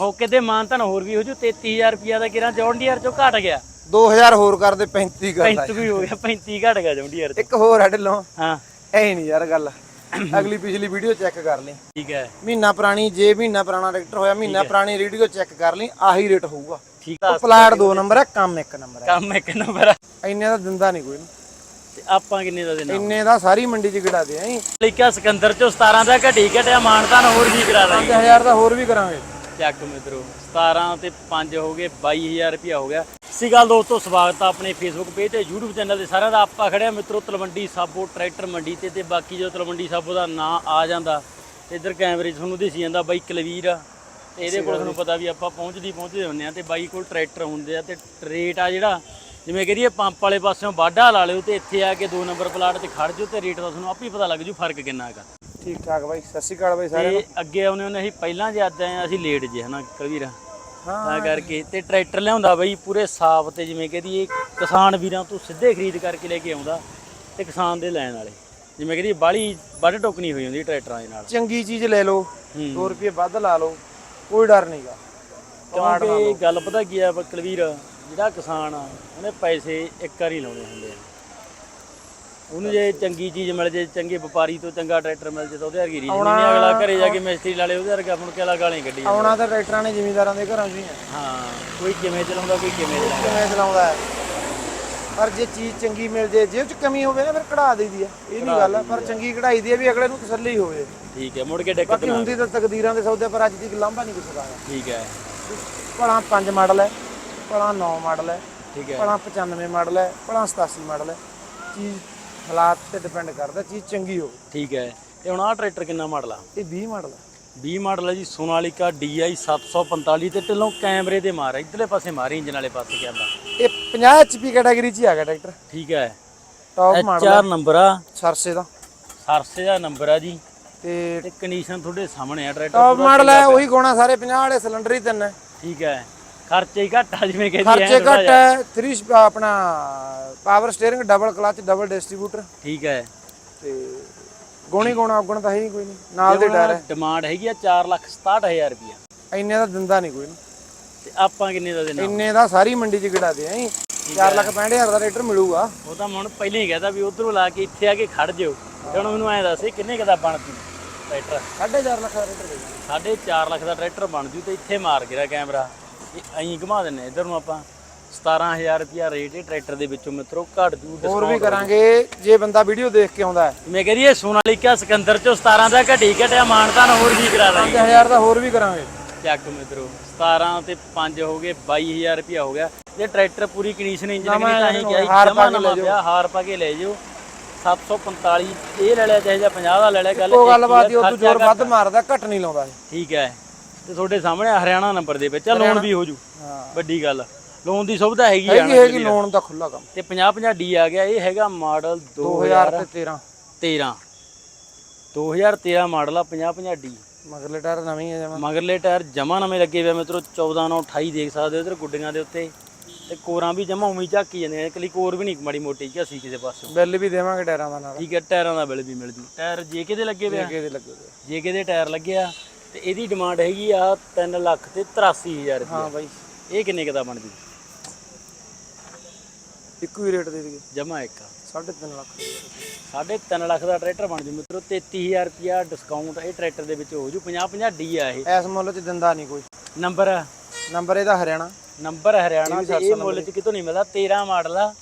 ਮੌਕੇ ਤੇ ਮਾਨ ਤਾਂ ਹੋਰ ਵੀ ਹੋ ਜੂ 33000 ਰੁਪਿਆ ਦਾ ਕਿਰਾਂ ਜੌਨ ਡੀਅਰ ਚੋਂ ਘਟ ਗਿਆ। 2000 ਹੋਰ ਕਰਦੇ 35 ਕਰ 35 ਵੀ ਹੋ ਗਿਆ 35 ਘਟ ਗਿਆ ਜੌਨ ਡੀਅਰ ਇੱਕ ਹੋਰ ਹੈ ਢਿੱਲੋਂ। ਹਾਂ। ਐ ਨਹੀਂ ਯਾਰ ਗੱਲ। ਅਗਲੀ ਪਿਛਲੀ ਵੀਡੀਓ ਚੈੱਕ ਕਰ ਲਈ। ਠੀਕ ਹੈ। ਮਹੀਨਾ ਪੁਰਾਣੀ ਜੇ ਮਹੀਨਾ ਪੁਰਾਣਾ ਟਰੈਕਟਰ ਹੋਇਆ ਮਹੀਨਾ ਪੁਰਾਣੀ ਵੀਡੀਓ ਚੈੱਕ ਕਰ ਲਈ ਆਹੀ ਰੇਟ ਹੋਊਗਾ। ਠੀਕ ਆ ਪਲਾਟ 2 ਨੰਬਰ ਹੈ ਕੰਮ 1 ਨੰਬਰ ਹੈ ਕੰਮ ਇੱਕ ਨੰਬਰ ਆ। ਇੰਨੇ ਦਾ ਦਿੰਦਾ ਨਹੀਂ ਕੋਈ। ਤੇ ਆਪਾਂ ਕਿੰਨੇ ਦਾ ਦੇਣਾ? ਇੰਨੇ ਦਾ ਸਾਰੀ ਮੰਡੀ 'ਚ ਗਿੜਾ ਦੇ ਆਂ ਲਿਖਿਆ ਸਿਕੰਦਰ ਚੋਂ 17 ਦਾ ਘਟੀ ਘਟਿਆ ਮਾਨਤਾਨ ਹੋਰ ਵੀ ਕਰਾ ਦਾਂਗੇ। 5000 ਦਾ ਹੋਰ ਵੀ ਕਰਾਂਗੇ। ਚੱਕ ਮਿੱਤਰੋ 17 ਤੇ 5 ਹੋ ਗਏ 22000 ਰੁਪਿਆ ਹੋ ਗਿਆ। ਸਤਿ ਗੱਲ ਦੋਸਤੋ ਸਵਾਗਤ ਆ ਆਪਣੇ ਫੇਸਬੁੱਕ ਪੇਜ ਤੇ YouTube ਚੈਨਲ ਤੇ। ਸਾਰਿਆਂ ਦਾ ਆਪਾਂ ਖੜਿਆ ਮਿੱਤਰੋ ਤਲਵੰਡੀ ਸਾਬੋ ਟਰੈਕਟਰ ਮੰਡੀ ਤੇ ਤੇ ਬਾਕੀ ਜੋ ਤਲਵੰਡੀ ਸਾਬੋ ਦਾ ਨਾਂ ਆ ਜਾਂਦਾ ਇੱਧਰ ਕੈਮਰੇ 'ਚ ਤੁਹਾਨੂੰ ਦਿਸੀ ਜਾਂਦਾ ਬਾਈ ਕਲਵੀਰ। ਆ ਤੇ ਇਹਦੇ ਕੋਲ ਤੁਹਾਨੂੰ ਪਤਾ ਵੀ ਆਪਾਂ ਪਹੁੰਚਦੀ ਪਹੁੰਚਦੇ ਹੁੰਦੇ ਆ ਤੇ ਬਾਈ ਕੋਲ ਟਰੈਕਟਰ ਹੁੰਦੇ ਆ ਤੇ ਰੇਟ ਆ ਜਿਹੜਾ ਜਿਵੇਂ ਕਰੀਏ ਪੰਪ ਵਾਲੇ ਪਾਸਿਓਂ ਬਾਡਾ ਲਾ ਲਿਓ ਤੇ ਇੱਥੇ ਆ ਕੇ 2 ਨੰਬਰ ਪਲਾਟ ਤੇ ਖੜ ਜਾਓ ਤੇ ਰੇਟ ਦਾ ਤੁਹਾਨੂੰ ਆਪੇ ਪਤਾ ਲੱਗ ਜੂ ਫ਼ਰਕ ਕਿੰਨਾ ਹੈਗਾ ਠੀਕ ਠਾਕ ਬਾਈ ਸਤਿ ਸ਼੍ਰੀ ਅਕਾਲ ਬਾਈ ਸਾਰਿਆਂ ਨੂੰ। ਤੇ ਅੱਗੇ ਆਉਨੇ ਉਹਨੇ ਅਸੀਂ ਪਹਿਲਾਂ ਜੇ ਅੱਜ ਆਏ ਅਸੀਂ ਲੇਟ ਜੇ ਹਨਾ ਕਲਵੀਰ? ਹਾਂ। ਤਾਂ ਕਰਕੇ ਤੇ ਟਰੈਕਟਰ ਲਿਆਉਂਦਾ ਬਈ ਪੂਰੇ ਸਾਫ਼ ਤੇ ਜਿਵੇਂ ਕਹਦੀ ਇਹ ਕਿਸਾਨ ਵੀਰਾਂ ਤੋਂ ਸਿੱਧੇ ਖਰੀਦ ਕਰਕੇ ਲੈ ਕੇ ਆਉਂਦਾ ਤੇ ਕਿਸਾਨ ਦੇ ਲੈਣ ਵਾਲੇ। ਜਿਵੇਂ ਕਹਦੀ ਬਾਲੀ ਵੱਢ ਟੋਕਣੀ ਹੋਈ ਹੁੰਦੀ ਟਰੈਕਟਰਾਂ ਦੇ ਨਾਲ। ਚੰਗੀ ਚੀਜ਼ ਲੈ ਲਓ ਹੂੰ। 2 ਰੁਪਏ ਵੱਧ ਲਾ ਲਓ ਕੋਈ ਡਰ ਨਹੀਂਗਾ ਕਿਉਂਕਿ ਗੱਲ ਪਤਾ ਕੀ ਆ ਬਕਲਵੀਰ ਜਿਹੜਾ ਕਿਸਾਨ ਆ ਉਹਨੇ ਪੈਸੇ ਇੱਕ ਵਾਰੀ ਲਾਉਣੇ ਹੁੰਦੇ ਆ। ਉਹਨੂੰ ਜੇ ਚੰਗੀ ਚੀਜ਼ ਮਿਲ ਜੇ ਚੰਗੇ ਵਪਾਰੀ ਤੋਂ ਚੰਗਾ ਟਰੈਕਟਰ ਮਿਲ ਜੇ ਤਾਂ ਉਹਦੇ ਵਰਗੀ ਰੀਸ ਨਹੀਂ ਅਗਲਾ ਘਰੇ ਜਾ ਕੇ ਮਿਸਤਰੀ ਲਾ ਲੇ ਉਹਦੇ ਵਰਗਾ ਹੁਣ ਕਿਹੜਾ ਗਾਲਾਂ ਕੱਢੀ। ਆਉਣਾ ਤਾਂ ਟਰੈਕਟਰਾਂ ਨੇ ਜ਼ਿਮੀਂਦਾਰਾਂ ਦੇ ਘਰਾਂ 'ਚ ਹੀ ਹੈ। ਹਾਂ ਕੋਈ ਕਿਵੇਂ ਚਲਾਉਂਦਾ ਕੋਈ ਕਿਵੇਂ ਚਲਾਉਂਦਾ। ਕਿਵੇਂ ਚਲਾਉਂਦਾ ਹੈ। ਪਰ ਜੇ ਚੀਜ਼ ਚੰਗੀ ਮਿਲ ਜੇ ਜੇ ਉਹ 'ਚ ਕਮੀ ਹੋਵੇ ਨਾ ਫਿਰ ਕਢਾ ਦਈਦੀ ਆ ਇਹ ਨਹੀਂ ਗੱਲ ਪਰ ਚੰਗੀ ਕਢਾਈ ਦੀ ਆ ਵੀ ਅਗਲੇ ਨੂੰ ਤਸੱਲੀ ਹੋਵੇ। ਠੀਕ ਹੈ ਮੁੜ ਕੇ ਬਾਕੀ ਨਾ ਹੁੰਦੀ ਤਾਂ ਤਕਦੀਰਾਂ ਦੇ ਸੌਦੇ ਪਰ ਅੱਜ ਦੀ ਲਾਂਭਾ ਨਹੀਂ ਕਿਸੇ ਦਾ ਠੀਕ ਹੈ। ਭਲਾ 5 ਮਾਡਲ ਹੈ। ਭਲਾ 9 ਮਾਡਲ ਹੈ ਠੀਕ ਹੈ। ਭਲਾ 95 ਮਾਡਲ ਹੈ ਭਲਾ 87 ਮਾਡਲ ਹੈ। ਚੀਜ਼ ਹਾਲਾਤ ਤੇ ਡਿਪੈਂਡ ਕਰਦਾ ਚੀਜ਼ ਚੰਗੀ ਹੋਵੇ। ਠੀਕ ਹੈ। ਤੇ ਹੁਣ ਆਹ ਟਰੈਕਟਰ ਕਿੰਨਾ ਮਾਡਲ ਆ? ਇਹ 20 ਮਾਡਲ ਹੈ। 20 ਮਾਡਲ ਹੈ ਜੀ ਸੋਨਾਲੀਕਾ DI 745 ਤੇ ਢਿੱਲੋਂ ਕੈਮਰੇ ਦੇ ਮਾਰ ਇਧਰਲੇ ਪਾਸੇ ਮਾਰੀ ਇੰਜਨ ਵਾਲੇ ਪਾਸੇ ਜਾਂਦਾ ਇਹ 50 HP ਕੈਟਾਗਰੀ 'ਚ ਹੀ ਆ ਗਿਆ ਟਰੈਕਟਰ ਠੀਕ ਹੈ। ਟੌਪ ਮਾਡਲ ਚਾਰ ਨੰਬਰ ਆ। ਸਰਸੇ ਦਾ। ਸਰਸੇ ਦਾ ਨੰਬਰ ਆ ਜੀ। ਤੇ ਤੇ ਕੰਡੀਸ਼ਨ ਤੁਹਾਡੇ ਸਾਹਮਣੇ ਆ ਟਰੈਕਟਰ ਟੌਪ ਮਾਡਲ ਹੈ ਉਹੀ ਗੋਣਾ ਸਾਰੇ 50 ਵਾਲੇ ਸਿਲੰਡਰ ਹੀ ਤਿੰਨ ਹੈ। ਠੀਕ ਹੈ। ਖਰਚੇ ਹੀ ਘੱਟ ਆ ਜਿਵੇਂ ਕਹਿੰਦੀ ਖਰਚੇ ਘੱਟ ਹੈ 3 ਆਪਣਾ power steering double clutch double distributor ਠੀਕ ਹੈ। ਤੇ ਗੋਣੀ ਗੋਣਾ ਉਗਣ ਤਾਂ ਹੈ ਹੀ ਕੋਈ ਨਹੀਂ ਨਾਲ ਦੇ ਟਾਇਰ ਹੈ। ਡਿਮਾਂਡ ਹੈਗੀ ਆ 467000 ਰੁਪਇਆ ਇੰਨੇ ਦਾ ਦਿੰਦਾ ਨਹੀਂ ਕੋਈ। ਨਹੀਂ ਤੇ ਆਪਾਂ ਕਿੰਨੇ ਦਾ ਦੇਣਾ? ਇੰਨੇ ਦਾ ਸਾਰੀ ਮੰਡੀ 'ਚ ਗਿੜਾ ਦੇ ਆਂ 4 ਲੱਖ 65000 ਦਾ ਰੇਟਰ ਮਿਲੂਗਾ। ਉਹ ਤਾਂ ਮੈਂ ਹੁਣ ਪਹਿਲਾਂ ਹੀ ਕਹਿਤਾ ਵੀ ਉਧਰੋਂ ਲਾ ਕੇ ਇੱਥੇ ਆ ਕੇ ਖੜ ਜਿਓ। ਤੇ ਹੁਣ ਮੈਨੂੰ ਐਂ ਦੱਸ ਇਹ ਕਿੰਨੇ ਕੁ ਦਾ ਬਣਦੀ ਟਰੈਕਟਰ? 4.5 ਲੱਖ ਦਾ ਰੇਟਰ ਦੇ ਸਾਢੇ 4 ਲੱਖ ਦਾ ਟਰੈਕਟਰ ਬਣ ਜੂ ਤੇ ਇੱਥੇ ਮਾਰ ਗਿਆ ਕੈਮਰਾ। ਇਹ ਐਂ ਘੁਮਾ ਦਿੰਨੇ ਇਧਰ ਨੂੰ ਆਪਾਂ 17000 ਰੁਪਿਆ ਰੇਟ ਹੈ ਟਰੈਕਟਰ ਦੇ ਵਿੱਚੋਂ ਮਿੱਤਰੋ ਘੱਟ ਜੂ ਹੋਰ ਵੀ ਕਰਾਂਗੇ ਜੇ ਬੰਦਾ ਵੀਡੀਓ ਦੇਖ ਕੇ ਆਉਂਦਾ ਹੈ। ਮੈਂ ਕਹ ਰਹੀ ਇਹ ਸੋਨਾਲੀਕਾ ਸਿਕੰਦਰ ਚੋਂ 17 ਦਾ ਘਟੀ ਘਟਿਆ ਮਾਨਤਾਨ ਹੋਰ ਵੀ ਕਰਾ ਦਾਂਗੇ 5000 ਦਾ ਹੋਰ ਵੀ ਕਰਾਂਗੇ। ਚੱਕ ਮਿੱਤਰੋ 17 ਤੇ 5 ਹੋ ਗਏ 22000 ਰੁਪਿਆ ਹੋ ਗਿਆ। ਜੇ ਟਰੈਕਟਰ ਪੂਰੀ ਕੰਡੀਸ਼ਨ ਇੰਜਨ ਦੀ ਤਾਂ ਹੀ ਗਿਆ ਹਾਰ ਜਮਾ ਨਵਾਂ ਪਿਆ ਹਾਰ ਪਾ ਕੇ ਲੈ ਜਾਓ। 745 ਇਹ ਲੈ ਲਿਆ ਚਾਹੇ ਜਾਂ 50 ਦਾ ਲੈ ਲਿਆ ਗੱਲ ਉਹ ਗੱਲਬਾਤ ਹੀ ਉਹ ਖਰਚਾ ਜ਼ੋਰ ਵੱਧ। ਮਾਰਦਾ ਘੱਟ ਨਹੀਂ ਲਾਉਂਦਾ ਇਹ। ਠੀਕ ਹੈ। ਤੇ ਤੁਹਾਡੇ ਸਾਹਮਣੇ ਹਰਿਆਣਾ ਨੰਬਰ ਦੇ ਵਿੱਚ। ਲੋਨ ਵੀ ਹੋ ਜੂ। ਵੱਡੀ ਗੱਲ। ਲੋਨ ਦੀ ਸੁਵਿਧਾ ਹੈਗੀ ਆ ਹੈਗੀ ਹੈਗੀ ਲੋਨ ਦਾ। ਖੁੱਲਾ ਕੰਮ। ਤੇ 50 50 ਡੀ ਆ ਗਿਆ। ਇਹ ਹੈਗਾ ਮਾਡਲ 2013 2013 2013 ਮਾਡਲ ਆ 50 50 ਡੀ ਮਗਰਲੇ ਟਾਇਰ ਨਵੀਂ ਹੈ ਜਮਾ। ਮਗਰਲੇ ਟਾਇਰ ਜਮਾ ਨਵੇਂ ਲੱਗੇ ਹੋਏ ਆ। ਮਿੱਤਰੋ 14 ਨਾਲ 28 ਦੇਖ ਸਕਦੇ ਹੋ ਇਧਰ ਗੁੱਡੀਆਂ ਦੇ ਉੱਤੇ। ਤੇ ਕੋਰਾਂ ਵੀ ਜਮਾ ਉਮੀ ਝਾਕੀ ਜਾਂਦੇ ਨੇ ਇਕੱਲੀ ਕੋਰ ਵੀ ਨਹੀਂ ਮਾੜੀ ਮੋਟੀ ਝਾਸੀ ਕਿਸੇ ਪਾਸੋਂ। ਬਿੱਲ ਵੀ ਦੇਵਾਂਗੇ ਟਾਇਰਾਂ ਦਾ ਨਾਲ। ਠੀਕ ਹੈ ਟਾਇਰਾਂ ਦਾ ਬਿੱਲ ਵੀ ਮਿਲ ਜੂ। ਟਾਇਰ ਜੇਕੇ ਦੇ ਲੱਗੇ ਹੋਏ ਆ? ਅੱਗੇ ਦੇ ਲੱਗੇ ਹੋਏ। ਜੇਕੇ ਦੇ ਟਾਇਰ ਲੱਗੇ ਆ? ਤੇ ਇਹਦੀ ਡਿਮਾਂਡ ਹੈਗੀ ਆ 3 ਲੱਖ ਤੇ 83000 ਰੁਪਏ ਹਾਂ ਬਾਈ। ਇਹ ਕਿੰਨੇ ਕੁ ਦਾ ਬਣ ਜੂ ਇੱਕੋ ਹੀ ਰੇਟ ਦੇ ਦੇਗੇ ਜਮਾ ਇੱਕ 3.5 ਲੱਖ। ਸਾਢੇ 3 ਲੱਖ ਦਾ ਟਰੈਕਟਰ ਬਣ ਜੂ ਮਿੱਤਰੋ 33000 ਰੁਪਿਆ ਡਿਸਕਾਊਂਟ ਇਹ ਟਰੈਕਟਰ ਦੇ ਵਿੱਚ ਹੋ ਜੂ। 50 50 ਡੀ ਆ ਇਹ। ਇਸ ਮੁੱਲ 'ਚ ਦਿੰਦਾ ਨਹੀਂ ਕੋਈ। ਨੰਬਰ ਨੰਬਰ ਇਹਦਾ ਹਰਿਆਣਾ। ਨੰਬਰ ਹਰਿਆਣਾ ਤੇ ਇਹ ਮੁੱਲ ਚ ਕਿਤੋਂ ਨਹੀਂ ਮਿਲਦਾ 13 ਮਾਡਲ ਆ।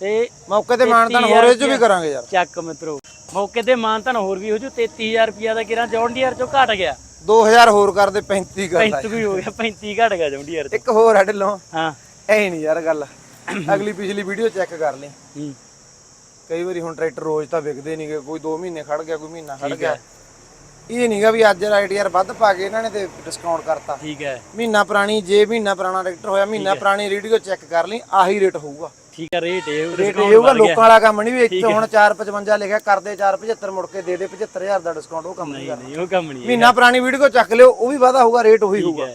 ਤੇ ਮੌਕੇ ਤੇ ਮਾਨਤਾਨ ਹੋਰ ਇਹ 'ਚ ਵੀ ਕਰਾਂਗੇ ਯਾਰ। ਚੱਕ ਮਿੱਤਰੋ। ਮੌਕੇ ਤੇ ਮਾਨਤਨ ਹੋਰ ਵੀ ਹੋ ਜੂ। 33000 ਰੁਪਿਆ ਦਾ ਕਿਰਾਂ ਜੌਨ ਡੀਅਰ ਚੋਂ ਘਟ ਗਿਆ। 2000 ਹੋਰ ਕਰਦੇ 35 ਕਰਦਾ 35 ਵੀ ਹੋ ਗਿਆ 35 ਘਟ ਗਿਆ ਜੌਨ ਡੀਅਰ ਇੱਕ ਹੋਰ ਹੈ ਢਿੱਲੋਂ। ਹਾਂ। ਐ ਨਹੀਂ ਯਾਰ ਗੱਲ। ਅਗਲੀ ਪਿਛਲੀ ਵੀਡੀਓ ਚੈੱਕ ਕਰ ਲਈ। ਹੂੰ। ਕਈ ਵਾਰੀ ਹੁਣ ਟਰੈਕਟਰ ਰੋਜ਼ ਤਾਂ ਵਿਕਦੇ ਨਹੀਂਗੇ ਕੋਈ 2 ਮਹੀਨੇ ਖੜ ਗਿਆ ਕੋਈ ਮਹੀਨਾ ਖੜ ਗਿਆ। ਇਹ ਨਹੀਂਗਾ ਵੀ ਅੱਜ ਰਾਈਟ ਯਾਰ ਵੱਧ ਪਾ ਕੇ ਇਹਨਾਂ ਨੇ ਤੇ ਡਿਸਕਾਊਂਟ ਕਰਤਾ। ਠੀਕ ਹੈ। ਮਹੀਨਾ ਪੁਰਾਣੀ ਜੇ ਮਹੀਨਾ ਪੁਰਾਣਾ ਟਰੈਕਟਰ ਹੋਇਆ ਮਹੀਨਾ ਪੁਰਾਣੀ ਵੀਡੀਓ ਚੈੱਕ ਕਰ ਲਈ ਆਹੀ ਰੇਟ ਹੋਊਗਾ। ਠੀਕ ਹੈ ਰੇਟ ਇਹ ਰੇਟ ਇਹ ਹੋਊਗਾ ਲੋਕਾਂ ਵਾਲਾ ਕੰਮ ਨਹੀਂ ਵੀ ਇੱਥੇ ਹੁਣ 455 ਲਿਖਿਆ ਕਰਦੇ 475 ਮੁੜ ਕੇ ਦੇ ਦੇ 75000 ਦਾ ਡਿਸਕਾਊਂਟ ਉਹ ਕੰਮ ਨਹੀਂ ਨਹੀਂ ਨਹੀਂ ਉਹ ਕੰਮ ਨਹੀਂ। ਮਹੀਨਾ ਪੁਰਾਣੀ ਵੀਡੀਓ ਚੱਕ ਲਿਓ ਉਹ ਵੀ ਵਾਧਾ ਹੋਊਗਾ ਰੇਟ ਉਹੀ ਹੋਊਗਾ।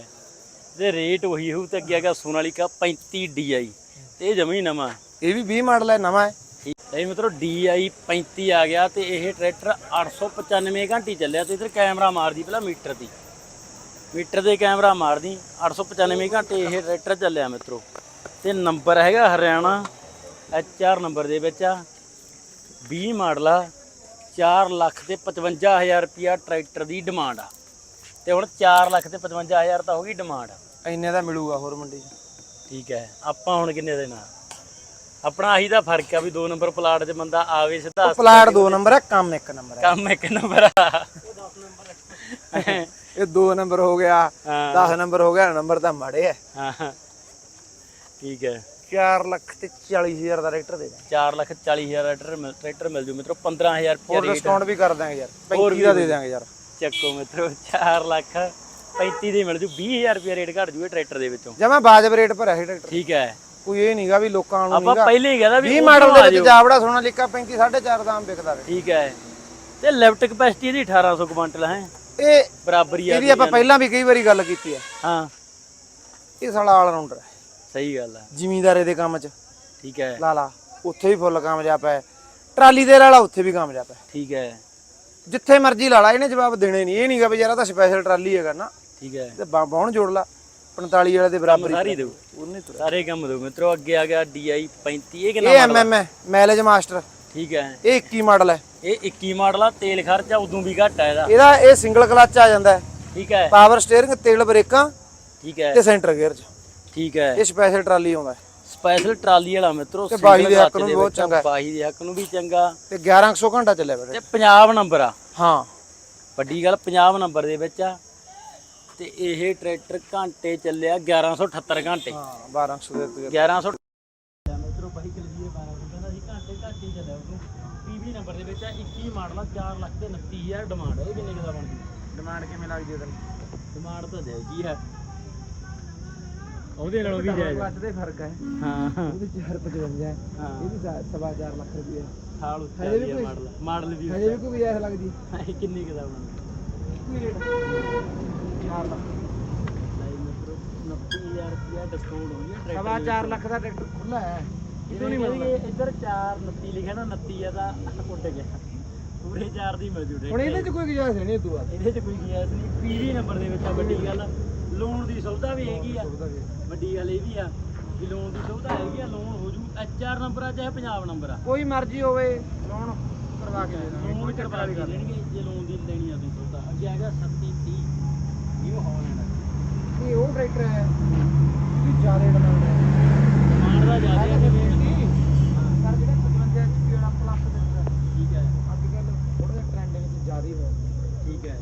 ਤੇ ਰੇਟ ਉਹੀ ਹੋਊ ਤੇ ਅੱਗੇ ਹੈਗਾ ਸੋਨਾਲੀਕਾ 35 DI ਤੇ ਇਹ ਜਮੀ ਨਵਾਂ ਇਹ ਵੀ 20 ਮਾਡਲ ਹੈ ਨਵਾਂ ਹੈ। ਇਹ ਮਤਲਬ DI 35 ਆ ਗਿਆ ਤੇ ਇਹ ਟਰੈਕਟਰ 895 ਘੰਟੇ ਚੱਲਿਆ ਤੇ ਇਧਰ ਕੈਮਰਾ ਮਾਰਦੀ ਪਹਿਲਾਂ ਮੀਟਰ ਦੀ। ਮੀਟਰ ਦੇ ਕੈਮਰਾ ਮਾਰਦੀ 895 ਘੰਟੇ ਇਹ ਟਰੈਕਟਰ ਚੱਲਿਆ ਮਿੱਤਰੋ। ਤੇ ਨੰਬਰ ਹੈਗਾ ਹਰਿਆਣਾ HR ਨੰਬਰ ਦੇ ਵਿੱਚ ਆ। 20 ਮਾਡਲ ਆ 4 ਲੱਖ ਤੇ 55000 ਰੁਪਿਆ ਟਰੈਕਟਰ ਦੀ ਡਿਮਾਂਡ ਆ। ਤੇ ਹੁਣ 4 ਲੱਖ ਤੇ 55000 ਤਾਂ ਹੋ ਗਈ ਡਿਮਾਂਡ। ਇੰਨੇ ਦਾ ਮਿਲੂਗਾ ਹੋਰ ਮੰਡੀ 'ਚ? ਠੀਕ ਹੈ ਆਪਾਂ ਹੁਣ ਕਿੰਨੇ ਦੇ ਨਾਲ? ਆਪਣਾ ਆਹੀ ਦਾ ਫ਼ਰਕ ਆ ਵੀ 2 ਨੰਬਰ ਪਲਾਟ 'ਚ ਬੰਦਾ ਆਵੇ ਸਿੱਧਾ ਪਲਾਟ 2 ਨੰਬਰ ਹੈ ਕੰਮ 1 ਨੰਬਰ ਹੈ ਕੰਮ ਇੱਕ ਨੰਬਰ ਆ। ਇਹ 2 ਨੰਬਰ ਹੋ ਗਿਆ ਹਾਂ। 10 ਨੰਬਰ ਹੋ ਗਿਆ ਨੰਬਰ ਤਾਂ ਮਾੜੇ ਹਾਂ ਹਾਂ। ਠੀਕ ਹੈ। 4 ਲੱਖ ਤੇ 40000 ਦਾ ਟਰੈਕਟਰ ਦੇ ਦਾਂਗੇ। 4 ਲੱਖ 40 ਹਜ਼ਾਰ ਟਰੈਕਟਰ ਮਿਲ ਟਰੈਕਟਰ ਮਿਲ ਜੂ ਮਿੱਤਰੋ 15000 ਰੁਪਏ ਹੋਰ ਰੇਟ ਡਿਸਕਾਊਂਟ ਵੀ ਕਰ ਦਾਂਗੇ ਯਾਰ ਹੋਰ 35 ਦਾ ਦੇ ਦਾਂਗੇ ਯਾਰ। ਚੱਕੋ ਮਿੱਤਰੋ 4 ਲੱਖ 35 ਦੀ ਮਿਲ ਜੂ 20000 ਰੁਪਏ ਰੇਟ ਘਟ ਜੂ ਇਹ ਟਰੈਕਟਰ ਦੇ ਵਿੱਚੋਂ। ਜਮਾ ਬਾਜਬ ਰੇਟ ਭਰਿਆ ਸੀ ਟਰੈਕਟਰ। ਠੀਕ ਹੈ। ਕੋਈ ਇਹ ਨਹੀਂਗਾ ਵੀ ਲੋਕਾਂ ਨੂੰ ਆਪਾਂ ਪਹਿਲੇ ਹੀ ਕਹਿੰਦਾ ਵੀ 20 ਉਧਰੋਂ ਮਾਡਲ ਆ ਦੇ ਵਿੱਚ। ਜਾਵੜਾ ਸੋਨਾ ਲਿਖਾ 35 4.5 ਦਾ ਆਮ ਵਿਕਦਾ ਵੇ ਠੀਕ ਹੈ। ਤੇ ਲਿਫਟ ਕਪੈਸਿਟੀ ਇਹਦੀ 1800 ਕੁਇੰਟਲ ਹੈ। ਇਹ ਬਰਾਬਰ ਹੀ ਆ ਇਹਦੀ ਆਪਾਂ ਪਹਿਲਾਂ ਵੀ ਕਈ ਵਾਰੀ ਗੱਲ ਕੀਤੀ ਹੈ। ਹਾਂ। ਇਹ ਸਾਲਾ ਆਲ ਰਾਉਂਡਰ ਹੈ। ਸਹੀ ਗੱਲ ਹੈ ਜ਼ਿਮੀਂਦਾਰੇ ਦੇ ਕੰਮ 'ਚ। ਠੀਕ ਹੈ। ਲਾ ਲਾ ਉੱਥੇ ਵੀ ਫੁੱਲ ਕਾਮਯਾਬ ਹੈ। ਟਰਾਲੀ ਦੇ ਵਾਲਾ ਉੱਥੇ ਵੀ ਕਾਮਯਾਬ ਹੈ। ਠੀਕ ਹੈ। ਜਿੱਥੇ ਮਰਜ਼ੀ ਲਾ ਲਾ ਇਹਨੇ ਜਵਾਬ ਦੇਣੇ ਨਹੀਂ। ਇਹ ਨਹੀਂਗਾ ਵੀ ਯਾਰ ਤਾਂ ਸਪੈਸ਼ਲ ਟਰਾਲੀ ਹੈਗਾ ਨਾ। ਠੀਕ ਹੈ। ਤੇ ਬਾਹਣ ਜੋੜ ਲਾ। 45 ਵਾਲੇ ਦੇ ਬਰਾਬਰ ਹੀ ਸਾਰੀ ਦਿਓ ਉਹਨੇ ਸਾਰੇ ਕੰਮ ਦਿਓ ਮਿੱਤਰੋ ਅੱਗੇ ਆ ਗਿਆ DI 35 ਇਹ ਕਿੰਨਾ ਇਹ ਐਮਐਮ ਹੈ ਮੈਲੇਜ ਮਾਸਟਰ ਠੀਕ ਹੈ। ਇਹ 21 ਮਾਡਲ ਹੈ। ਇਹ 21 ਮਾਡਲ ਆ। ਤੇਲ ਖਰਚਾ ਉਦੋਂ ਵੀ ਘੱਟ ਆ ਇਹਦਾ। ਇਹਦਾ ਇਹ ਸਿੰਗਲ ਕਲਚ ਆ ਜਾਂਦਾ ਹੈ। ਠੀਕ ਹੈ। ਪਾਵਰ ਸਟੀਅਰਿੰਗ ਤੇਲ ਬ੍ਰੇਕਾਂ ਠੀਕ ਹੈ। ਤੇ ਸੈਂਟਰ ਗੇਅਰ 'ਚ। ਠੀਕ ਹੈ। ਇਹ ਸਪੈਸ਼ਲ ਟਰਾਲੀ ਆਉਂਦਾ ਹੈ। ਸਪੈਸ਼ਲ ਟਰਾਲੀ ਵਾਲਾ ਮਿੱਤਰੋ ਤੇ ਬਾਈ single ਦੇ ਹੱਕ clutch ਨੂੰ ਬਹੁਤ ਵਿੱਚ, ਚੰਗਾ ਹੈ। ਬਾਈ ਦੇ ਹੱਕ ਨੂੰ ਵੀ ਚੰਗਾ। ਤੇ 1100 ਘੰਟਾ ਚੱਲਿਆ ਬੇਟੇ ਤੇ ਪੰਜਾਬ ਨੰਬਰ ਆ। ਹਾਂ। ਵੱਡੀ ਗੱਲ ਪੰਜਾਬ ਨੰਬਰ ਦੇ ਵਿੱਚ ਆ। ਤੇ ਇਹ ਟਰੈਕਟਰ ਘੰਟੇ ਚੱਲਿਆ 1178 ਘੰਟੇ। ਹਾਂ 1200 ਦੇ ਉੱਤੇ 1100 ਮਿੱਤਰੋ ਬਾਈ ਕਲਜੀਏ 1200 ਕਹਿੰਦਾ ਸੀ ਘੰਟੇ ਘੱਟ ਹੀ ਚੱਲਿਆ ਉਹਨੂੰ ਪੀਵੀ ਨੰਬਰ ਦੇ ਵਿੱਚ ਆ 21 ਮਾਡਲ ਆ 4 ਲੱਖ ਤੇ 29000 ਡਿਮਾਂਡ ਇਹ ਕਿੰਨੇ ਕੁ ਦਾ ਬਣ ਗਈ ਡਿਮਾਂਡ ਕਿਵੇਂ ਲੱਗਦੀ ਹੈ ਤੈਨੂੰ? ਡਿਮਾਂਡ ਤਾਂ ਦੇ ਕੀ ਹੈ। ਉਹਦੇ ਨਾਲੋਂ ਵੀ ਜਾਇਜ਼ ਘੱਟ ਦੇ ਫ਼ਰਕ ਹੈ। ਹਾਂ। ਉਹਦੇ 455 ਹੈ। ਇਹਦੀ ਸਵਾ 4 ਲੱਖ ਰੁਪਏ ਸਾਲ ਗਿਆ ਮਾਡਲ। ਮਾਡਲ ਵੀ ਹਜੇ ਵੀ ਕੋਈ ਐਸ ਲੱਗਦੀ। ਇਹ ਕਿੰਨੇ ਕੁ ਦਾ ਬਣਦਾ? ਕੀ ਰੇਟ। 4 ਲੱਖ। ਲਾਈ ਮਿੱਤਰੋ 29000 ਰੁਪਿਆ ਡਿਸਕਾਊਂਟ ਹੋ ਗਿਆ ਸਵਾ 4 ਲੱਖ ਦਾ ਟਰੈਕਟਰ ਖੁੱਲਾ ਹੈ। ਇਦੋਂ ਨਹੀਂ ਮਿਲਦਾ। ਇੱਧਰ 4 29 ਲਿਖਿਆ ਨਾ 29 ਆ ਤਾਂ ਉੱਡ ਗਿਆ। ਪੂਰੇ 4 ਦੀ ਮਿਲ ਜੂ ਹੁਣ ਇਹਦੇ 'ਚ ਕੋਈ ਗੁਜਾਇਸ਼ ਨਹੀਂ ਤੂੰ ਇਹਦੇ 'ਚ ਕੋਈ ਗਿਆਸ ਨਹੀਂ। ਪੀਵੀ ਨੰਬਰ ਦੇ ਵਿੱਚ ਆ ਵੱਡੀ ਗੱਲ। ਲੋਨ ਦੀ ਸੁਵਿਧਾ ਵੀ ਹੈਗੀ ਆ। ਵੱਡੀ ਗੱਲ ਇਹ ਵੀ ਆ ਕਿ ਲੋਨ ਦੀ ਸੁਵਿਧਾ ਹੈਗੀ ਆ ਲੋਨ ਹੋ ਜੂ ਐਚਆਰ ਨੰਬਰ ਆ ਚਾਹੇ ਪੰਜਾਬ ਨੰਬਰ ਆ। ਕੋਈ ਮਰਜ਼ੀ ਹੋਵੇ ਲੋਨ ਕਰਵਾ ਕੇ ਦੇ ਦਾਂਗੇ ਲੋਨ ਵੀ ਕਰਵਾ ਕੇ ਦੇਣਗੇ ਜੇ ਲੋਨ ਦੀ ਲੈਣੀ ਆ ਤੁਸੀਂ ਸੁਵਿਧਾ। ਅੱਗੇ ਹੈਗਾ 3730 ਨਿਊ ਹਾਲੈਂਡ ਇਹ ਉਹ ਟਰੈਕਟਰ ਹੈ ਜਿਹਦੀ ਜ਼ਿਆਦਾ ਡਿਮਾਂਡ ਹੈ ਡਿਮਾਂਡ ਦਾ ਜ਼ਿਆਦਾ ਹੈ ਤੇ ਵੇਚ ਦੀ। ਪਰ ਜਿਹੜਾ 55 HP ਵਾਲਾ ਪਲੱਸ ਦੇ ਠੀਕ ਹੈ।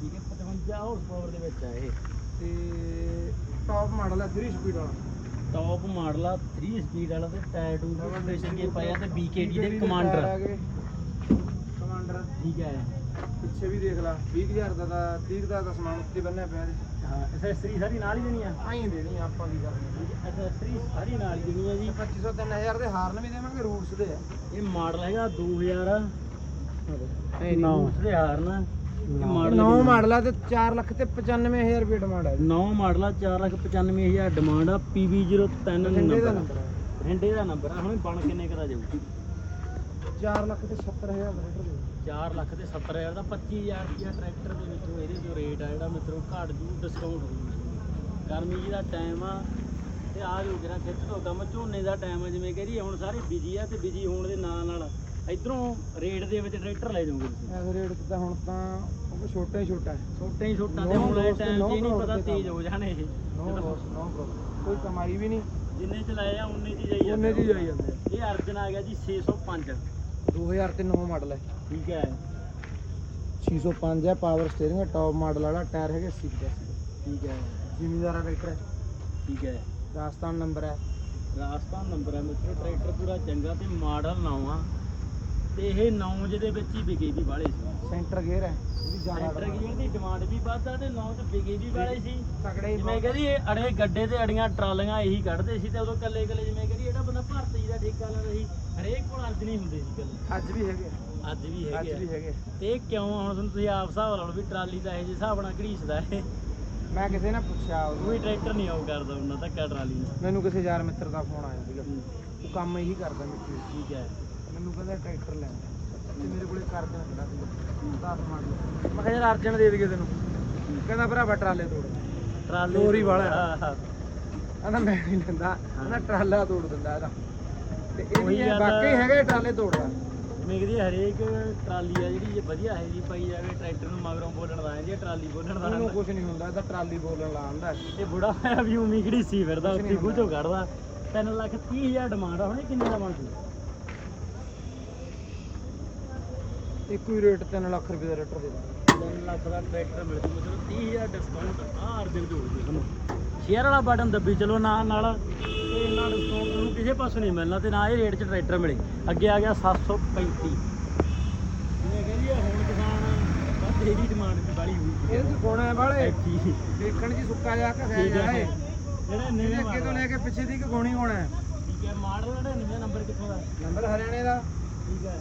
ਠੀਕ ਹੈ ਇਹ 55 ਹਸਪਤਾਲ ਠੀਕ ਹੈ 55 ਹਾਰਸ ਪਾਵਰ ਦੇ ਵਿੱਚ ਆ ਇਹ। ਤੇ ਟੌਪ ਮਾਡਲ ਹੈ 3 ਸਪੀਡ ਵਾਲਾ। ਟੌਪ ਮਾਡਲ ਆ 3 ਸਪੀਡ ਵਾਲਾ ਤੇ ਟਾਇਰ ਟੂ ਸਟੇਸ਼ਨ ਕੇ ਪਾਇਆ ਤੇ BKD ਦੇ ਕਮਾਂਡਰ ਕਮਾਂਡਰ ਠੀਕ ਹੈ। ਪਿੱਛੇ ਵੀ ਦੇਖ ਲਾ 20000 ਦਾ ਤਾਂ 30 ਦਾ ਤਾਂ ਸਮਾਨ ਉੱਤੇ ਬੰਨਿਆ ਪਿਆ ਇਹਦੇ। ਹਾਂ ਐਕਸੈਸਰੀ ਸਾਰੀ ਨਾਲ ਹੀ ਦੇਣੀ ਆ? ਆਈ ਦੇਣੀ ਆਪਾਂ ਕੀ ਕਰਨੀ ਐਕਸੈਸਰੀ ਸਾਰੀ ਨਾਲ ਹੀ ਦੇਣੀ ਆ ਜੀ। 2500 3000 ਦੇ ਹਾਰਨ ਵੀ ਦੇਵਾਂਗੇ ਰੂਟਸ ਦੇ ਆ। ਇਹ ਮਾਡਲ ਹੈਗਾ 2000 9 ਦੇ ਹਾਰਨ। ਇਹ ਮਾਡਲ ਨੌ। ਮਾਡਲ ਆ ਤੇ 4 ਲੱਖ ਤੇ 95000 ਰੁਪਏ ਡਿਮਾਂਡ ਹੈ 9 ਮਾਡਲ ਆ 495000 ਡਿਮਾਂਡ ਆ PB03 ਠੰਡੇ ਦਾ ਨੰਬਰ ਰਿੰਡੇ ਦਾ ਨੰਬਰ ਆ ਹੁਣ ਬਣ ਕਿੰਨੇ ਕਦਾ ਜਾਊ? 4 ਲੱਖ ਤੇ 70000 ਦਾ ਰੇਟ ਦੇ। 4 ਲੱਖ ਤੇ 70000 ਦਾ 25000 ਰੁਪਿਆ ਟਰੈਕਟਰ ਦੇ ਵਿੱਚੋਂ ਇਹਦੇ ਜੋ ਰੇਟ ਆ ਜਿਹੜਾ ਮਿੱਤਰੋ ਘੱਟ ਜੂ ਡਿਸਕਾਊਂਟ ਹੋ ਜੂ ਗਰਮੀ ਜੀ ਦਾ ਟਾਈਮ ਆ ਤੇ ਆ ਜੋ ਜਿਹੜਾ ਖਿੱਚ ਤੋਂ ਕੰਮ ਝੋਨੇ ਦਾ ਟਾਈਮ ਆ ਜਿਵੇਂ ਕਹਦੀ ਹੁਣ ਸਾਰੇ ਬਿਜ਼ੀ ਆ ਤੇ ਬਿਜ਼ੀ ਹੋਣ ਦੇ ਨਾਲ ਨਾਲ ਇਧਰੋਂ ਰੇਟ ਦੇ ਵਿੱਚ ਟਰੈਕਟਰ ਲੈ ਜਾਓਗੇ ਤੁਸੀਂ। ਐਸ ਰੇਟ ਤੇ ਤਾਂ ਹੁਣ ਤਾਂ ਉਹ ਛੋਟਾ ਹੀ ਛੋਟਾ ਹੈ। ਛੋਟੇ ਹੀ ਛੋਟਾ ਤੇ ਹੁਣ ਦੋਸਤ, ਟਾਈਮ ਇਹ ਨਹੀਂ ਪਤਾ ਦੇ ਤੇਜ਼। ਹੋ ਜਾਣੇ ਇਹ। ਨੋ ਬੋਸ ਨੋ ਬ్రో ਕੋਈ ਕਮਾਈ ਵੀ ਨਹੀਂ। ਜਿੰਨੇ ਚਲਾਏ ਆ ਉਨੇ ਚ ਜਾਈ ਉਹਨੇ ਜਾਂਦੇ ਦੀ ਜਾਈ ਜਾਂਦੇ ਇਹ ਅਰਜਨ ਆ ਗਿਆ ਜੀ 605 2000 ਤੇ 9 ਮਾਡਲ ਹੈ। ਠੀਕ ਹੈ। 605 ਹੈ ਪਾਵਰ ਸਟੀਅਰਿੰਗ ਹੈ ਟੌਪ ਮਾਡਲ ਵਾਲਾ ਟਾਇਰ ਹੈਗੇ 80 ਦੇ ਠੀਕ ਹੈ। ਜ਼ਿਮੀਦਾਰਾ ਟਰੈਕਟਰ ਹੈ। ਠੀਕ ਹੈ। ਰਾਜਸਥਾਨ ਨੰਬਰ ਹੈ। ਰਾਜਸਥਾਨ ਨੰਬਰ ਹੈ ਮਿੱਤਰੋ ਟਰੈਕਟਰ ਪੂਰਾ ਚੰਗਾ ਤੇ ਮਾਡਲ ਨਵਾਂ। ਤੇ ਇਹ 9 ਜਿਹਦੇ ਵਿੱਚ ਹੀ ਵਿਕੇ ਵੀ ਵਾਲੇ ਸੀ। ਸੈਂਟਰ ਗੇਅਰ ਹੈ ਇਹਦੀ ਜ਼ਿਆਦਾ ਟਰੈਕਟਰ ਗੀਅਰ ਦੀ ਡਿਮਾਂਡ ਵੀ ਵੱਧ ਆ ਤੇ 9 ਚ ਵਿਕੇ ਵੀ ਵਾਲੇ ਸੀ। ਤਕੜੇ ਜਿਵੇਂ ਕਹਿੰਦੀ ਇਹ ਅੜੇ ਗੱਡੇ ਤੇ ਅੜੀਆਂ ਟਰਾਲੀਆਂ ਇਹੀ ਕੱਢਦੇ ਸੀ ਤੇ ਉਦੋਂ ਕੱਲੇ ਕੱਲੇ ਜਿਵੇਂ ਕਹਿੰਦੀ ਇਹਦਾ ਬੰਦਾ ਭਾਰਤੀ ਦਾ ਠੇਕਾ ਲੈਂਦਾ ਸੀ ਹਰੇਕ ਕੋਲ ਅੱਜ ਨਹੀਂ ਹੁੰਦੇ ਸੀ ਕੱਲੇ ਅੱਜ ਵੀ ਹੈਗੇ ਅੱਜ ਵੀ ਅੱਜ ਹੈਗੇ ਵੀ ਆ। ਹੈਗੇ ਤੇ ਕਿਉਂ? ਹੁਣ ਤੁਸੀਂ ਆਪ ਹਿਸਾਬ ਲਓ ਵੀ ਟਰਾਲੀ ਦਾ ਇਹ ਜਿਹੇ ਹਿਸਾਬ ਨਾਲ ਘੜੀਸਦਾ ਹੈ ਮੈਂ ਕਿਸੇ ਨੇ ਪੁੱਛਿਆ ਉਹ- ਕੋਈ ਟਰੈਕਟਰ ਨਹੀਂ ਆਉ ਕਰਦਾ ਉਹਨਾਂ ਧੱਕਾ ਟਰਾਲੀ ਨੂੰ ਮੈਨੂੰ ਕਿਸੇ ਯਾਰ ਮਿੱਤਰ ਦਾ ਫੋਨ ਆਇਆ ਸੀਗਾ। ਉਹ ਕੰਮ ਇਹੀ ਕਰਦਾ ਮਿੱਟੀ ਠੀਕ ਹੈ। ਮੈਨੂੰ ਕਹਿੰਦਾ ਟਰੈਕਟਰ ਲੈਣਾ ਤੇ ਮੇਰੇ ਕੋਲੇ ਇੱਕ ਅਰਜਨ ਖੜਾ ਸੀ? 10 ਮਾਡਲ ਮੈਂ ਕਿਹਾ ਯਾਰ ਅਰਜਨ ਦੇ ਦੇਗੇ ਤੈਨੂੰ। ਕਹਿੰਦਾ ਭਰਾਵਾ ਟਰਾਲੇ ਤੋੜ ਟਰਾਲੇ ਲੋਰ ਵਾਲਾ। ਕਹਿੰਦਾ ਮੈਂ ਨਹੀਂ ਦਿੰਦਾ। ਕਹਿੰਦਾ ਟਰਾਲਾ ਤੋੜ ਦਿੰਦਾ ਇਹਦਾ। ਤੇ ਇਹ ਵੀ। ਵਾਕਈ ਹੈਗਾ ਇਹ ਟਰਾਲੇ ਤੋੜਦਾ ਕਿ ਹਰੇਕ ਟਰਾਲੀ ਆ ਜਿਹੜੀ ਜੇ ਵਧੀਆ ਹੈ ਜੀ ਪਾਈ ਜਾਵੇ ਟਰੈਕਟਰ ਨੂੰ ਮਗਰੋਂ ਬੋਲਣ ਦਾ ਹੈ ਟਰਾਲੀ ਬੋਲਣ ਦਾ ਉਹਨੂੰ ਕੁਝ ਨਹੀਂ ਹੁੰਦਾ ਇਹਦਾ ਟਰਾਲੀ ਬੋਲਣ ਲਾਉਂਦਾ ਇਹ ਬੁੜਾ ਹੋਇਆ ਵੀ ਉਮੀ ਕਿਹੜੀ ਸੀ ਫਿਰਦਾ ਉੱਥੇ ਗੁੱਝੋ ਕੱਢਦਾ। 3 ਲੱਖ 30 ਹਜ਼ਾਰ ਡਿਮਾਂਡ ਆ ਹੁਣੇ ਕਿੰਨੇ ਦਾ ਬਣ ਜੂ ਇੱਕੋ ਹੀ ਰੇਟ 3 ਲੱਖ ਰੁਪਏ ਦਾ ਰੇਟਰ ਦੇ ਦਾਂਗੇ 3 ਲੱਖ ਦਾ ਟਰੈਕਟਰ ਮਿਲ ਜੂ ਮਤਲਬ 30 ਹਜ਼ਾਰ ਡਿਸਕਾਊਂਟ ਆ ਅਰਜਨ ਜੋੜ ਦੇ ਤੁਹਾਨੂੰ ਸ਼ੇਅਰ ਵਾਲਾ ਬਟਨ ਦੱਬੀ ਚਲੋ ਨਾਲ ਨਾਲ ਤੇ ਇੰਨਾ ਡਿਸਕਾਊਂਟ ਤੁਹਾਨੂੰ ਕਿਸੇ ਪਾਸੋਂ ਨਹੀਂ ਮਿਲਣਾ ਤੇ ਨਾ ਇਹ ਰੇਟ 'ਚ ਟਰੈਕਟਰ ਮਿਲੇ। ਅੱਗੇ ਆ ਗਿਆ 735 ਜਿਵੇਂ ਕਹਿੰਦੀ ਆ ਹੁਣ ਕਿਸਾਨ ਬਸ ਇਹਦੀ ਡਿਮਾਂਡ ਤੇ ਬਾਲੀ ਹੋਈ ਇਹ ਸੁਕਾਉਣਾ ਹੈ ਵਾਲੇ ਦੇਖਣ 'ਚ ਸੁੱਕਾ ਜਾ ਘਸਿਆ ਜਾ ਹੈ ਇਹ ਜਿਹੜਾ ਨਵੇਂ ਅੱਗੇ ਤੋਂ ਲੈ ਕੇ ਪਿੱਛੇ ਦੀ ਗਾਉਣੀ ਹੋਣਾ ਹੈ ਠੀਕ ਹੈ ਮਾਡਲ ਜਿਹੜਾ ਨਵੇਂ ਨੰਬਰ ਕਿੱਥੋਂ ਦਾ? ਨੰਬਰ ਹਰਿਆਣੇ ਦਾ। ਠੀਕ ਹੈ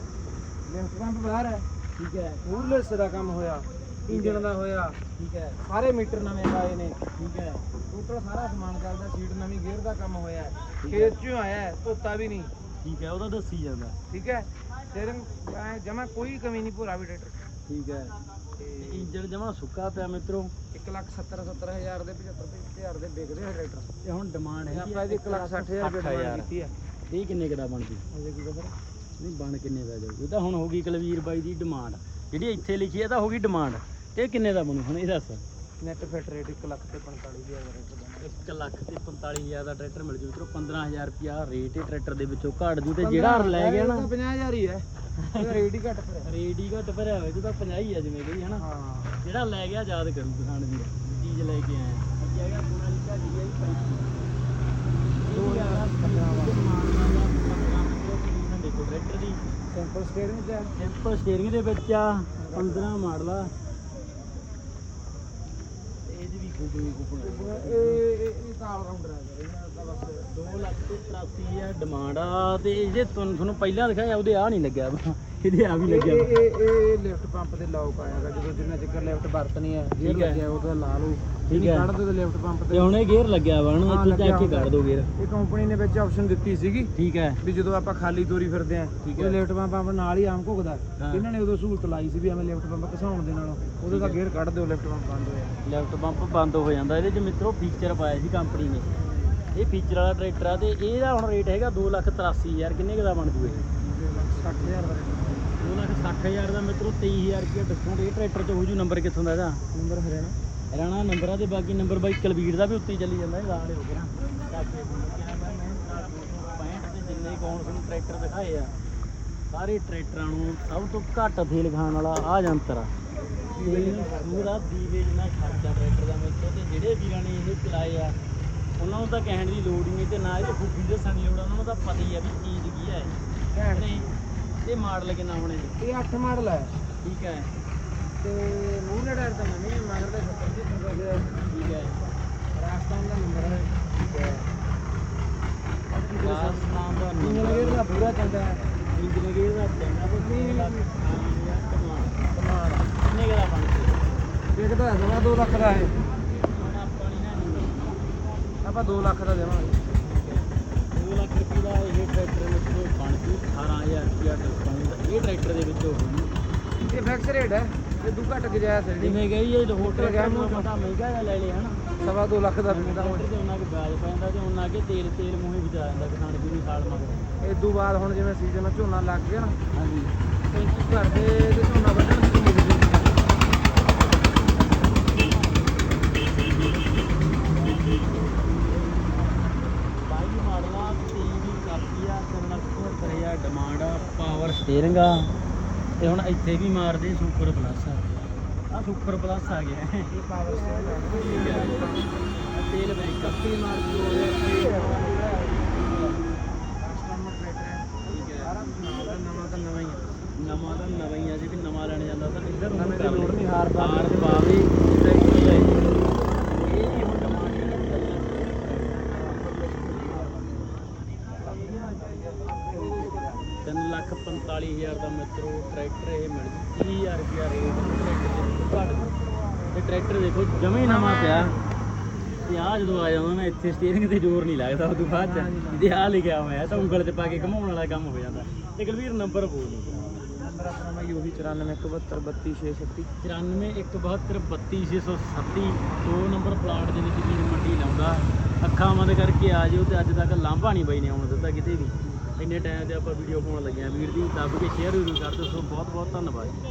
ਲਿਫਟ ਪੰਪ ਬਾਹਰ ਹੈ ਠੀਕ ਹੈ। ਟੂਰਲੈਸ ਦਾ ਕੰਮ ਹੋਇਆ ਇੰਜਨ ਦਾ ਹੋਇਆ ਠੀਕ ਹੈ। ਸਾਰੇ ਮੀਟਰ ਨਵੇਂ ਲਾਏ ਨੇ ਠੀਕ ਹੈ। ਟੋਟਲ ਸਾਰਾ ਸਮਾਨ ਚੱਲਦਾ ਸੀਟ ਨਵੀਂ ਗੇਅਰ ਦਾ ਕੰਮ ਹੋਇਆ ਹੈ। ਖੇਤ 'ਚੋਂ ਆਇਆ ਹੈ, ਧੋਤਾ ਵੀ ਨਹੀਂ। ਠੀਕ ਹੈ ਉਹਦਾ ਦੱਸੀ ਜਾਂਦਾ ਠੀਕ ਹੈ। ਸਟੀਅਰਿੰਗ ਐ ਜਮਾ ਕੋਈ ਕਮੀ ਨਹੀਂ ਭੂਰਾ ਵੀ ਟਰੈਕਟਰ ਠੀਕ ਹੈ। ਤੇ ਇੰਜਨ ਜਮਾ ਸੁੱਕਾ ਪਿਆ ਮਿੱਤਰੋ। 1 ਲੱਖ 70 70 ਹਜ਼ਾਰ ਦੇ 75 ਹਜ਼ਾਰ ਦੇ ਵਿਕਦੇ ਆ ਟਰੈਕਟਰ ਤੇ ਹੁਣ ਡਿਮਾਂਡ ਹੈ ਆਪਾਂ ਇਹਦੀ 1 ਲੱਖ 60 ਹਜ਼ਾਰ ਰੁਪਏ ਡਿਮਾਂਡ ਕੀਤੀ ਹੈ। ਇਹ ਕਿੰਨੇ ਕਦਾ ਬਣਦੀ? ਅਜੇ ਕੀ ਖਬਰ? ਨਹੀਂ ਬਣ ਕਿੰਨੇ ਦਾ ਜਾਊ? ਇਹ ਤਾਂ ਹੁਣ ਹੋ ਗਈ ਕੁਲਵੀਰ ਬਾਈ ਦੀ ਡਿਮਾਂਡ ਜਿਹੜੀ ਇੱਥੇ ਲਿਖੀ ਹੈ ਤਾਂ ਹੋ ਗਈ ਡਿਮਾਂਡ ਤੇ ਇਹ ਕਿੰਨੇ ਦਾ ਬਣੂ? ਹੁਣ ਇਹ ਦੱਸ। ਨੈਟ ਫਿਟ ਰੇਟ 1 ਲੱਖ ਤੇ 45 ਹਜ਼ਾਰ ਦਾ ਰੇਟ ਦਾ 1 ਲੱਖ ਤੇ 45000 ਦਾ ਟਰੈਕਟਰ ਮਿਲ ਜੂ। ਮਿੱਤਰੋ 15000 ਰੁਪਿਆ ਰੇਟ ਇਹ ਟਰੈਕਟਰ ਦੇ ਵਿੱਚੋਂ ਘੱਟ ਜੂ ਤੇ ਜਿਹੜਾ ਲੈ ਗਿਆ ਨਾ। 50000 ਹੀ ਹੈ। ਰੇਟ ਹੀ ਘੱਟ ਪਿਆ ਰੇਟ ਹੀ ਘੱਟ ਭਰਿਆ ਇਹ ਤਾਂ 50 ਹੀ ਆ ਜਿਵੇਂ ਕਹੀ ਹਨਾ? ਹਾਂ। ਜਿਹੜਾ ਲੈ ਗਿਆ ਯਾਦ ਕਰੂ ਕਿਸਾਨ ਵੀਰ। ਚੀਜ਼ ਲੈ ਕੇ ਆਇਆ। ਅੱਗੇ ਹੈਗਾ ਪੂਰਾ ਲਿਖਿਆ ਜੀ ਹੈ 35 ਦੇਖੋ ਟਰੈਕਟਰ ਦੀ ਸਿੰਪਲ ਸਟੀਅਰਿੰਗ ਤੇ ਹੈ। ਸਿੰਪਲ ਸਟੀਅਰਿੰਗ ਦੇ ਵਿੱਚ ਆ 15 ਮਾਡਲ ਆ ਤੇ ਇਹਦੀ ਵੀ ਖੂਬੀ ਖੂਬੀ ਇਹ ਇਹ ਇਹ ਤਾਂ ਆਲ ਰਾਉਂਡਰ ਹੈ ਇਹਨਾਂ ਦਾ ਬਸ 2 ਲੱਖ ਤੇ 83 ਆ ਡਿਮਾਂਡ ਆ ਤੇ ਇਹਦੇ ਤੁਹਾਨੂੰ ਤੁਹਾਨੂੰ ਪਹਿਲਾਂ ਦਿਖਾਇਆ ਉਹਦੇ ਆ ਨਹੀਂ ਲੱਗਿਆ। ਇਹਦੇ ਆ ਵੀ ਲੱਗਿਆ। ਇਹ ਇਹ- ਇਹ ਲਿਫਟ ਪੰਪ ਦੇ ਲੌਕ ਆਇਆਗਾ ਜਦੋਂ ਜਿੰਨਾ ਚਿਰ ਲਿਫਟ ਵਰਤਣੀ ਹੈ ਗੇਅਰ ਠੀਕ ਹੈ। ਲੱਗਿਆ ਉਹਦਾ ਲਾ ਲਓ। ਠੀਕ ਹੈ। ਕੱਢ ਦੋ ਲਿਫਟ ਪੰਪ ਤੇ। ਤੇ ਹੁਣ ਇਹ ਗੇਅਰ ਲੱਗਿਆ ਵਾ ਹਾਂ, ਇੱਥੇ ਜਾ ਕੇ ਕੱਢ ਦੋ ਗੇਅਰ ਇਹ ਕੰਪਨੀ ਨੇ ਵਿੱਚ ਆਪਸ਼ਨ ਦਿੱਤੀ ਸੀਗੀ ਠੀਕ ਹੈ। ਵੀ ਜਦੋਂ ਆਪਾਂ ਖਾਲੀ ਤੋਰੀ ਫਿਰਦੇ ਆਂ ਠੀਕ ਉਹ। ਲਿਫਟ ਪੰਪ ਆਪਾਂ ਨਾਲ ਹੀ ਆਮ ਘੁੱਗਦਾ। ਹਾਂ। ਇਹਨਾਂ ਨੇ ਉਦੋਂ ਸਹੂਲਤ ਲਾਈ ਸੀ ਵੀ ਐਵੇਂ ਲਿਫਟ ਪੰਪ ਘਸਾਉਣ ਦੇ ਨਾਲ। ਉਹਦੇ ਦਾ ਗੇਅਰ ਕੱਢ ਦਿਓ ਲਿਫਟ ਪੰਪ ਬੰਦ ਹੋਇਆ ਲੈਫਟ ਪੰਪ ਬੰਦ ਹੋ ਜਾਂਦਾ। ਇਹਦੇ ਚ ਮਿੱਤਰੋ ਫੀਚਰ ਪਾਇਆ ਸੀ ਕੰਪਨੀ ਨੇ। ਇਹ ਫੀਚਰ ਵਾਲਾ ਟਰੈਕਟਰ ਆ ਤੇ ਇਹਦਾ ਹੁਣ ਰੇਟ ਹੈਗਾ 283000 ਕਿੰਨੇ ਕੁ ਦਾ ਬਣ ਜੂ ਇਹ? 60000 ਦਾ ਰੇਟ 260000 ਦਾ ਮਿੱਤਰੋ 23000 ਰੁਪਏ ਡਿਸਕਾਊਂਟ ਇਹ ਟਰੈਕਟਰ ਚ ਹੋ ਜੂ ਨੰਬਰ ਕਿੱਥੋਂ ਦਾ ਇਹਦਾ? ਨੰਬਰ ਹਰਿਆਣਾ। ਰਾਣਾ ਨੰਬਰਾਂ ਤੇ ਬਾਕੀ ਨੰਬਰ ਬਾਈ ਕਲਵੀਰ ਦਾ ਵੀ ਉੱਤੇ ਚੱਲੀ ਜਾਂਦਾ ਇਹ ਲਾਲ ਹੋ ਗਿਆ ਚਾਕੇ ਕਿਹਾ ਮੈਂ ਮੈਂ ਤੇ ਜਿੰਨੇ ਕੌਣ ਤੁਹਾਨੂੰ ਟਰੈਕਟਰ ਦਿਖਾਏ ਆ ਸਾਰੇ ਟਰੈਕਟਰਾਂ ਨੂੰ ਸਭ ਤੋਂ ਘੱਟ ਫੇਲ ਖਾਣ ਵਾਲਾ ਆ ਜੰਤਰ ਆ। ਪੂਰਾ ਦੀਵੇ ਜਿੰਨਾ ਖਰਚਾ ਟਰੈਕਟਰ ਦਾ ਮਿੱਤਰੋ ਤੇ ਜਿਹੜੇ ਵੀਰਾਂ ਨੇ ਇਹ ਚਲਾਏ ਆ ਉਹਨਾਂ ਨੂੰ ਤਾਂ ਕਹਿਣ ਦੀ ਲੋੜ ਹੀ ਨਹੀਂ ਤੇ ਨਾ ਇਹਦੇ ਖੂਬੀ ਦੱਸਣ ਦੀ ਲੋੜ ਆ, ਉਹਨਾਂ ਨੂੰ ਤਾਂ ਪਤਾ ਹੀ ਆ ਵੀ ਚੀਜ਼ ਕੀ ਹੈ। ਨਹੀਂ ਇਹ ਮਾਡਲ ਕਿੰਨਾ ਹੋਣੇ ਇਹ 8 ਮਾਡਲ ਹੈ ਠੀਕ ਹੈ। ਤੇ ਮੂਹਰੇ ਟਾਇਰ ਤਾਂ ਨਵੇਂ ਹੀ ਮਗਰ ਦੇ 70 ਦੀ ਠੀਕ ਹੈ। ਰਾਜਸਥਾਨ ਦਾ ਨੰਬਰ ਹੈ। ਠੀਕ ਹੈ। ਰਾਜਸਥਾਨ ਦਾ ਗੇਅਰ ਦਾ ਪੂਰਾ ਚੱਲਦਾ ਹੈ। ਇੰਜਨ ਗੇਅਰ ਦਾ ਚੰਗਾ ਨਹੀਂ, ਲੱਖ ਕਮਾਲ। ਕਿੰਨੇ ਦਾ ਬਣ ਗਿਆ? ਦੇਖਦਾ ਸਵਾ 2 ਲੱਖ ਦਾ ਹੈ। ਆਪਾਂ ਨਹੀਂ ਨਾ ਨਹੀਂ ਆਪਾਂ 2 ਲੱਖ ਦਾ ਦੇਵਾਂਗੇ। 2 ਲੱਖ ਰੁਪਏ ਦਾ ਇਹ ਟਰੈਕਟਰ ਵਿੱਚੋਂ ਬਣ ਜੂ 18000 ਰੁਪਇਆ ਡਿਸਕਾਊਂਟ ਇਹ ਟਰੈਕਟਰ ਦੇ ਵਿੱਚੋਂ ਹੋਣੀ ਇਹ ਫਿਕਸ ਰੇਟ ਹੈ। ਇਹ ਦੂ ਘੱਟ ਗਜਾਇਆ ਸਰ ਜਿਵੇਂ ਗਈ ਇਹ ਹੋਟਲ ਗਿਆ ਗਿਆ ਮੂੰਹ ਮਹਿੰਗਾ ਜਿਹਾ ਲੈ ਲਿਆ ਹਨਾ? ਸਵਾ 2 ਲੱਖ ਦਾ ਤਾਂ ਹੋਟਲ ਤੇ ਉਹਨਾਂ ਕੋ ਵਿਆਜ ਪੈਂਦਾ ਤੇ ਉਹਨਾਂ ਕੇ ਤੇਲ ਤੇਲ ਮੂੰਹੇ ਵਿੱਚ ਜਾਂਦਾ ਕਿਸਾਨ ਵੀ ਨਹੀਂ ਸਾਲ ਮਗਰ। ਇਸ ਤੋਂ ਬਾਅਦ ਹੁਣ ਜਿਵੇਂ ਸੀਜ਼ਨ ਝੋਨਾ ਲੱਗ ਗਿਆ ਨਾ। ਹਾਂਜੀ। 35 ਘਰ ਦੇ ਤੇ ਝੋਨਾ ਵੱਢਣ ਦੀ ਉਮੀਦ ਸੀ ਬਾਈ ਮਾਡਲਾਂ ਤੇਲ ਦੀ ਕਾਪੀ ਆ 375000 ਡਿਮਾਂਡ ਆ ਪਾਵਰ ਸਟੀਅਰਿੰਗ ਆ ਤੇ ਹੁਣ ਇੱਥੇ ਵੀ ਮਾਰਦੇ ਸੁਪਰ ਪਲੱਸ। ਆ ਆ ਸੁਪਰ ਪਲੱਸ ਆ ਗਿਆ। ਇਹ ਪਾਵਰ ਸਟੇਸ਼ਨ ਆਹ ਤੇਲ ਬੈਂਕ। ਕੱਤੀ ਮਾਰ ਦੀ ਹੋ ਬੈਠਾ ਹੈ। ਨਵਾਂ ਤਾਂ ਨਵਾਂ ਹੀ ਨਵਾਂ ਤਾਂ ਨਵਾਂ ਹੀ ਆ ਜੇ ਵੀ ਨਵਾਂ ਲੈਣ ਜਾਂਦਾ ਤਾਂ ਇੱਧਰ ਨੂੰ ਨਵੇਂ ਦੀ ਕਰ ਲੋੜ ਨਹੀਂ, ਹਾਰ ਪਾ ਹਾਰ ਪਾਵੇ 45000 ਦਾ ਮਿੱਤਰੋ ਟਰੈਕਟਰ ਇਹ ਮਿਲ ਜੂ 30000 ਰੁਪਿਆ ਰੇਟ ਟਰੈਕਟਰ ਤੇ ਟਰੈਕਟਰ ਦੇਖੋ ਜਮੇ ਨਵਾਂ ਪਿਆ। ਤੇ ਆ ਜਦੋਂ ਆ ਜਾਂਦਾ ਨਾ ਇੱਥੇ ਸਟੀਅਰਿੰਗ ਤੇ ਜ਼ੋਰ ਨਹੀਂ ਲੱਗਦਾ ਉਦੋਂ ਬਾਅਦ ਚ ਜੇ ਆ ਲਿਖਿਆ ਹੋਇਆ ਤਾਂ ਉਂਗਲ 'ਚ ਪਾ ਕੇ ਘਮਾਉਣ ਵਾਲਾ ਕੰਮ ਹੋ ਜਾਂਦਾ। ਤੇ ਕੁਲਵੀਰ ਨੰਬਰ ਬੋਲ ਨੰਬਰ ਆਪਣਾ ਬਾਈ ਉਹੀ 9417322636 9417232637 ਦੋ ਨੰਬਰ ਪਲਾਟ ਦੇ ਵਿੱਚ ਵੀਰ ਮੰਡੀ ਲਾਉਂਦਾ। ਅੱਖਾਂ ਬੰਦ ਕਰਕੇ ਆ ਜਿਓ ਤੇ ਅੱਜ ਤੱਕ ਲਾਂਭਾ ਨਹੀਂ ਬਾਈ ਨੇ ਆਉਣ ਦਿੱਤਾ ਕਿਤੇ ਵੀ। ਇੰਨੇ ਟਾਈਮ ਤੇ ਆਪਾਂ ਵੀਡੀਓ ਪਾਉਣ ਲੱਗੇ ਆ ਵੀਰ ਦੀ ਦੱਬ ਕੇ ਸ਼ੇਅਰ ਜ਼ਰੂਰ ਕਰ ਦਿਓ, ਸੋ ਬਹੁਤ ਬਹੁਤ ਧੰਨਵਾਦ। ਜੀ